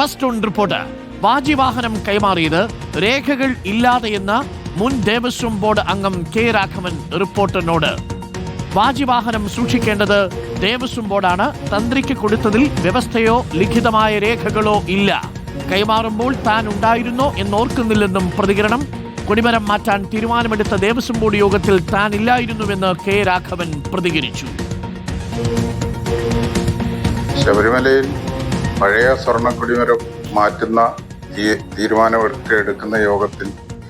First on report. വാജിവാഹനം കൈമാറിയത് രേഖകൾ ഇല്ലാതെയെന്ന മുൻ ദേവസ്വം ബോർഡ് അംഗം കെ രാഘവൻ റിപ്പോർട്ടറിനോട്. വാജിവാഹനം സൂക്ഷിക്കേണ്ടത് ദേവസ്വം ബോർഡാണ്. തന്ത്രിക്ക് കൊടുത്തതിൽ വ്യവസ്ഥയോ ലിഖിതമായ രേഖകളോ ഇല്ല. കൈമാറുമ്പോൾ താൻ ഉണ്ടായിരുന്നോ എന്നോർക്കുന്നില്ലെന്നും പ്രതികരണം. കൊടിമരം മാറ്റാൻ തീരുമാനമെടുത്ത ദേവസ്വം ബോർഡ് യോഗത്തിൽ താൻ ഇല്ലായിരുന്നുവെന്ന് കെ രാഘവൻ പ്രതികരിച്ചു. ശബരിമലയിൽ പഴയ സ്വർണക്കൊടിമരം മാറ്റുന്ന തീരുമാനമൊക്കെ എടുക്കുന്ന യോഗത്തിൽ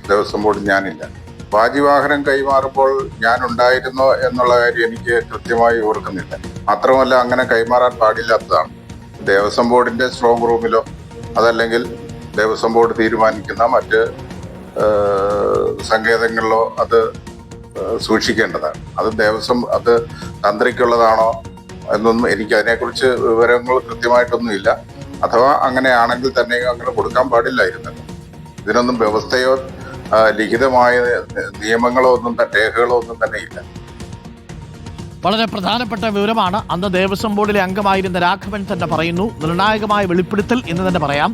ദേവസ്വം ബോർഡ് ഞാനില്ല. വാജിവാഹനം കൈമാറുമ്പോൾ ഞാൻ ഉണ്ടായിരുന്നോ എന്നുള്ള കാര്യം എനിക്ക് കൃത്യമായി ഓർക്കുന്നില്ല. മാത്രമല്ല അങ്ങനെ കൈമാറാൻ പാടില്ലാത്തതാണ്. ദേവസ്വം ബോർഡിന്റെ സ്ട്രോങ് റൂമിലോ അതല്ലെങ്കിൽ ദേവസ്വം ബോർഡ് തീരുമാനിക്കുന്ന മറ്റ് സങ്കേതങ്ങളിലോ അത് സൂക്ഷിക്കേണ്ടതാണ്. അത് ദേവസ്വം അത് തന്ത്രിക്കുള്ളതാണോ എന്നൊന്നും എനിക്ക് അതിനെക്കുറിച്ച് വിവരങ്ങൾ കൃത്യമായിട്ടൊന്നും ഇല്ല അഥവാ അങ്ങനെയാണെങ്കിൽ തന്നെ അങ്ങനെ കൊടുക്കാൻ പാടില്ലായിരുന്നല്ലോ. ഇതിനൊന്നും വ്യവസ്ഥയോ ലിഖിതമായ നിയമങ്ങളോ ഒന്നും രേഖകളോ ഒന്നും തന്നെ ഇല്ല. വളരെ പ്രധാനപ്പെട്ട വിവരമാണ്. അന്ന് ദേവസ്വം ബോർഡിലെ അംഗമായിരുന്ന രാഘവൻ തന്നെ പറയുന്നു. നിർണായകമായ വെളിപ്പെടുത്തൽ എന്ന് തന്നെ പറയാം.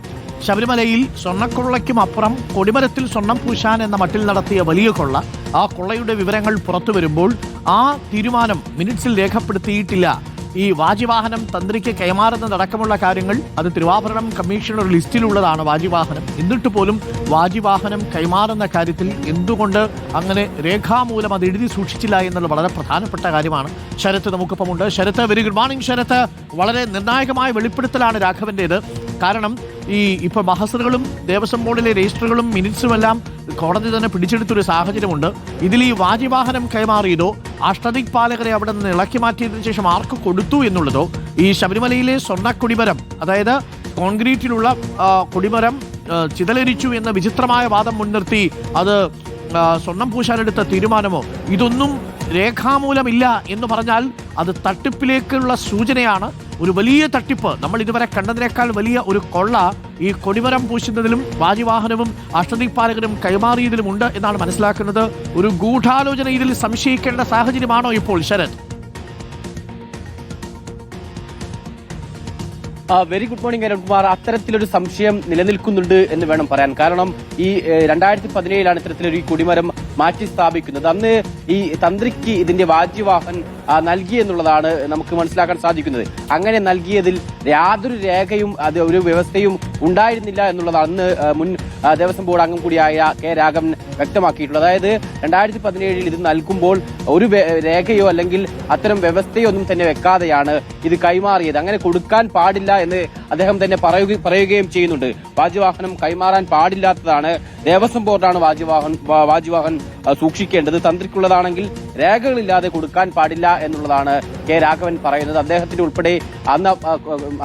ശബരിമലയിൽ സ്വർണക്കൊള്ളയ്ക്കും അപ്പുറം കൊടിമരത്തിൽ സ്വർണം പൂശാൻ എന്ന മട്ടിൽ നടത്തിയ വലിയ കൊള്ള ആ കൊള്ളയുടെ വിവരങ്ങൾ പുറത്തു വരുമ്പോൾ ആ തീരുമാനം മിനിറ്റ്സിൽ രേഖപ്പെടുത്തിയിട്ടില്ല. ഈ വാജിവാഹനം തന്ത്രിക്ക് കൈമാറുന്നതടക്കമുള്ള കാര്യങ്ങൾ അത് തിരുവാഭരണം കമ്മീഷണർ ലിസ്റ്റിലുള്ളതാണ് വാജിവാഹനം. എന്നിട്ട് പോലും വാജിവാഹനം കൈമാറുന്ന കാര്യത്തിൽ എന്തുകൊണ്ട് അങ്ങനെ രേഖാമൂലം അത് എഴുതി സൂക്ഷിച്ചില്ല എന്നുള്ള വളരെ പ്രധാനപ്പെട്ട കാര്യമാണ്. Sarath നമുക്കൊപ്പമുണ്ട്. Sarath very good morning Sarath. വളരെ നിർണായകമായ വെളിപ്പെടുത്തലാണ് രാഘവന്റെത് കാരണം ഈ ഇപ്പോൾ മഹസറുകളും ദേവസ്വം ബോർഡിലെ രജിസ്റ്ററുകളും മിനിറ്റ്സും എല്ലാം കോടതി തന്നെ പിടിച്ചെടുത്തൊരു സാഹചര്യമുണ്ട്. ഇതിൽ ഈ വാജിവാഹനം കൈമാറിയതോ അഷ്ടദിക് പാലകരെ അവിടെ നിന്ന് ഇളക്കി മാറ്റിയതിനു ശേഷം ആർക്ക് കൊടുത്തു എന്നുള്ളതോ ഈ ശബരിമലയിലെ സ്വർണക്കുടിമരം കൊടിമരം അതായത് കോൺക്രീറ്റിലുള്ള കുടിമരം ചിതലരിച്ചു എന്ന വിചിത്രമായ വാദം മുൻനിർത്തി അത് സ്വർണം പൂശാനെടുത്ത തീരുമാനമോ ഇതൊന്നും രേഖാമൂലമില്ല എന്ന് പറഞ്ഞാൽ അത് തട്ടിപ്പിലേക്കുള്ള സൂചനയാണ്. ഒരു വലിയ തട്ടിപ്പ്. നമ്മൾ ഇതുവരെ കണ്ടതിനേക്കാൾ വലിയ ഒരു കൊള്ള ഈ കൊടിമരം പൂശുന്നതിലും വാജിവാഹനവും അഷ്ടദീപാലകനും കൈമാറിയതിലും ഉണ്ട് എന്നാണ് മനസ്സിലാക്കുന്നത്. ഒരു ഗൂഢാലോചന ഇതിൽ സംശയിക്കേണ്ട സാഹചര്യമാണോ ഇപ്പോൾ Sarath? Very good morning Arunkumar അത്തരത്തിലൊരു സംശയം നിലനിൽക്കുന്നുണ്ട് എന്ന് വേണം പറയാൻ. കാരണം ഈ രണ്ടായിരത്തി പതിനേഴിലാണ് ഇത്തരത്തിലൊരു ഈ കൊടിമരം മാറ്റി സ്ഥാപിക്കുന്നത് അന്ന് ഈ തന്ത്രിക്ക് ഇതിന്റെ വാജ്യവാഹൻ നൽകി എന്നുള്ളതാണ് നമുക്ക് മനസ്സിലാക്കാൻ സാധിക്കുന്നത്. അങ്ങനെ നൽകിയതിൽ യാതൊരു രേഖയും അത് ഒരു വ്യവസ്ഥയും ഉണ്ടായിരുന്നില്ല എന്നുള്ളതാണ് അന്ന് മുൻ ദേവസ്വം ബോർഡ് അംഗം കൂടിയായ കെ രാഘവൻ വ്യക്തമാക്കിയിട്ടുള്ളത്. അതായത് രണ്ടായിരത്തി പതിനേഴിൽ ഇത് നൽകുമ്പോൾ ഒരു രേഖയോ അല്ലെങ്കിൽ അത്തരം വ്യവസ്ഥയോ ഒന്നും തന്നെ വെക്കാതെയാണ് ഇത് കൈമാറിയത്. അങ്ങനെ കൊടുക്കാൻ പാടില്ല എന്ന് അദ്ദേഹം തന്നെ പറയുക പറയുകയും ചെയ്യുന്നുണ്ട്. വാജ്യവാഹനം കൈമാറാൻ പാടില്ലാത്തതാണ് ദേവസ്വം ബോർഡാണ് വാജ്യവാഹൻ വാജ്യവാഹൻ സൂക്ഷിക്കേണ്ടത് തന്ത്രിക്കുള്ളതാണെങ്കിൽ രേഖകളില്ലാതെ കൊടുക്കാൻ പാടില്ല എന്നുള്ളതാണ് കെ രാഘവൻ പറയുന്നത്. അദ്ദേഹത്തിന്റെ ഉൾപ്പെടെ അന്ന്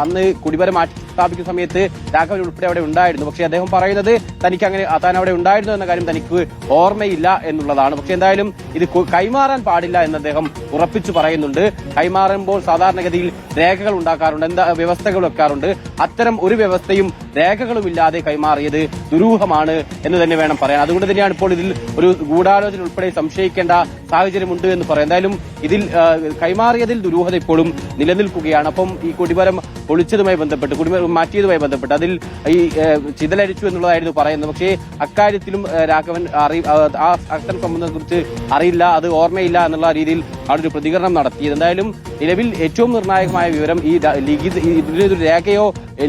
അന്ന് കുടിവര മാറ്റി സ്ഥാപിക്കുന്ന സമയത്ത് രാഘവൻ ഉൾപ്പെടെ അവിടെ ഉണ്ടായിരുന്നു. പക്ഷേ അദ്ദേഹം പറയുന്നത് തനിക്ക് അങ്ങനെ താൻ അവിടെ ഉണ്ടായിരുന്നു എന്ന കാര്യം തനിക്ക് ഓർമ്മയില്ല എന്നുള്ളതാണ്. പക്ഷെ എന്തായാലും ഇത് കൈമാറാൻ പാടില്ല എന്ന് അദ്ദേഹം ഉറപ്പിച്ചു പറയുന്നുണ്ട്. കൈമാറുമ്പോൾ സാധാരണഗതിയിൽ രേഖകൾ ഉണ്ടാക്കാറുണ്ട് എന്താ വ്യവസ്ഥകൾ വെക്കാറുണ്ട്. അത്തരം ഒരു വ്യവസ്ഥയും രേഖകളും ഇല്ലാതെ കൈമാറിയത് ദുരൂഹമാണ് എന്ന് തന്നെ വേണം പറയാൻ. അതുകൊണ്ട് തന്നെയാണ് ഇപ്പോൾ ഇതിൽ ഒരു ഗൂഢാലോചന ഉൾപ്പെടെ സംശയിക്കേണ്ട സാഹചര്യമുണ്ട് എന്ന് പറയാം. എന്തായാലും ഇതിൽ കൈമാറിയതിൽ ദുരൂഹത ഇപ്പോഴും നിലനിൽക്കുകയാണ്. അപ്പം ഈ കൊടിമരം പൊളിച്ചതുമായി ബന്ധപ്പെട്ട് കൊടിമരം മാറ്റിയതുമായി ബന്ധപ്പെട്ട് അതിൽ ഈ ചിതലരിച്ചു എന്നുള്ളതായിരുന്നു പറയുന്നത്. പക്ഷേ അക്കാര്യത്തിലും രാഘവൻ അറി ആ, ആ സംബന്ധത്തെക്കുറിച്ച് കുറിച്ച് അറിയില്ല അത് ഓർമ്മയില്ല എന്നുള്ള രീതിയിൽ ഒരു പ്രതികരണം നടത്തിയത്. എന്തായാലും നിലവിൽ ഏറ്റവും നിർണായകമായ വിവരം ഈ ലിഖിത ഇതിനൊരു രേഖയോ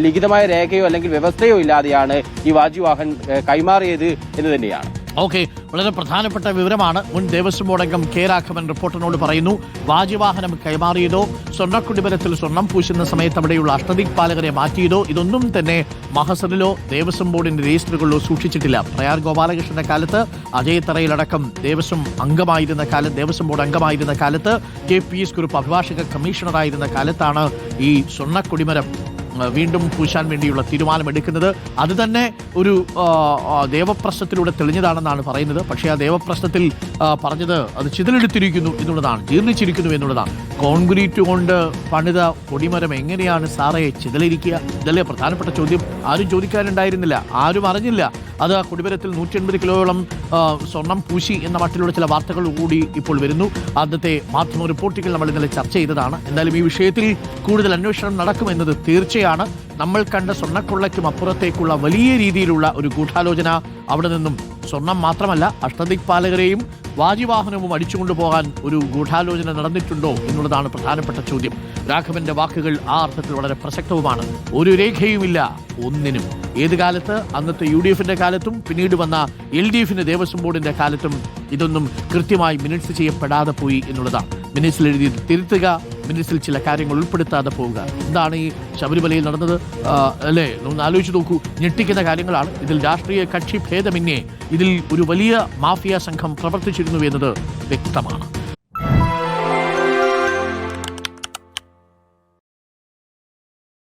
ലിഖിതമായ രേഖയോ അല്ലെങ്കിൽ വ്യവസ്ഥയോ ഇല്ലാതെയാണ് ഈ വാജിവാഹൻ കൈമാറിയത് എന്ന് തന്നെയാണ്. ഓക്കെ വളരെ പ്രധാനപ്പെട്ട വിവരമാണ്. മുൻ ദേവസ്വം ബോർഡ് അംഗം കെ രാഘവൻ റിപ്പോർട്ടറിനോട് പറയുന്നു വാജിവാഹനം കൈമാറിയതോ സ്വർണക്കുടിമരത്തിൽ സ്വർണം പൂശുന്ന സമയത്ത് അവിടെയുള്ള അഷ്ടദിക് പാലകരെ മാറ്റിയതോ ഇതൊന്നും തന്നെ മഹസറിലോ ദേവസ്വം ബോർഡിന്റെ രജിസ്റ്ററുകളിലോ സൂക്ഷിച്ചിട്ടില്ല. പ്രയാർ ഗോപാലകൃഷ്ണന്റെ കാലത്ത് അജയ് തറയിലടക്കം ദേവസ്വം അംഗമായിരുന്ന കാലത്ത് ദേവസ്വം ബോർഡ് അംഗമായിരുന്ന കാലത്ത് കെ പി എസ് ഗ്രൂപ്പ് അഭിഭാഷക കമ്മീഷണറായിരുന്ന കാലത്താണ് ഈ സ്വർണക്കുടിമരം വീണ്ടും പൂശാൻ വേണ്ടിയുള്ള തീരുമാനമെടുക്കുന്നത് അത് തന്നെ ഒരു ദേവപ്രശ്നത്തിലൂടെ തെളിഞ്ഞതാണെന്നാണ് പറയുന്നത്. പക്ഷേ ആ ദേവപ്രശ്നത്തിൽ പറഞ്ഞത് അത് ചിതലെടുത്തിരിക്കുന്നു എന്നുള്ളതാണ് ജീർണിച്ചിരിക്കുന്നു എന്നുള്ളതാണ്. കോൺക്രീറ്റ് കൊണ്ട് പണിത കൊടിമരം എങ്ങനെയാണ് സാറേ ചിതലിരിക്കുക ഇതല്ലേ പ്രധാനപ്പെട്ട ചോദ്യം. ആരും ചോദിക്കാനുണ്ടായിരുന്നില്ല. ആരും അറിഞ്ഞില്ല. അത് കൊടിമരത്തിൽ നൂറ്റി എൺപത് കിലോയോളം സ്വർണം പൂശി എന്ന മട്ടിലുള്ള ചില വാർത്തകൾ കൂടി ഇപ്പോൾ വരുന്നു. ആദ്യത്തെ മാധ്യമ റിപ്പോർട്ടുകൾ നമ്മൾ ഇന്നലെ ചർച്ച ചെയ്തതാണ്. എന്തായാലും ഈ വിഷയത്തിൽ കൂടുതൽ അന്വേഷണം നടക്കുമെന്നത് തീർച്ചയാണ്. നമ്മൾ കണ്ട സ്വർണക്കൊള്ളയ്ക്കും അപ്പുറത്തേക്കുള്ള വലിയ രീതിയിലുള്ള ഒരു ഗൂഢാലോചന അവിടെ നിന്നും സ്വർണം മാത്രമല്ല അഷ്ടദിക്പാലകരെയും വാജിവാഹനവും അടിച്ചുകൊണ്ടു പോകാൻ ഒരു ഗൂഢാലോചന നടന്നിട്ടുണ്ടോ എന്നുള്ളതാണ് പ്രധാനപ്പെട്ട ചോദ്യം. രാഘവന്റെ വാക്കുകൾ ആ അർത്ഥത്തിൽ വളരെ പ്രസക്തവുമാണ്. ഒരു രേഖയുമില്ല ഒന്നിനും. ഏത് കാലത്ത്? അന്നത്തെ യു ഡി എഫിന്റെ കാലത്തും പിന്നീട് വന്ന എൽ ഡി എഫിന്റെ ദേവസ്വം ബോർഡിന്റെ കാലത്തും ഇതൊന്നും കൃത്യമായി മിനിറ്റ്സ് ചെയ്യപ്പെടാതെ പോയി എന്നുള്ളതാണ്. മിനിറ്റ്സിൽ എഴുതി തിരുത്തുക മിനിറ്റ്സിൽ ചില കാര്യങ്ങൾ ഉൾപ്പെടുത്താതെ പോവുക. ഇതാണ് ഈ ശബരിമലയിൽ നടന്നത്. അല്ലേ? ഒന്ന് ആലോചിച്ച് നോക്കൂ. ഞെട്ടിക്കുന്ന കാര്യങ്ങളാണ്. ഇതിൽ രാഷ്ട്രീയ കക്ഷി ഭേദമന്യേ ഇതിൽ ഒരു വലിയ മാഫിയ സംഘം പ്രവർത്തിച്ചിരുന്നു എന്നത് വ്യക്തമാണ്.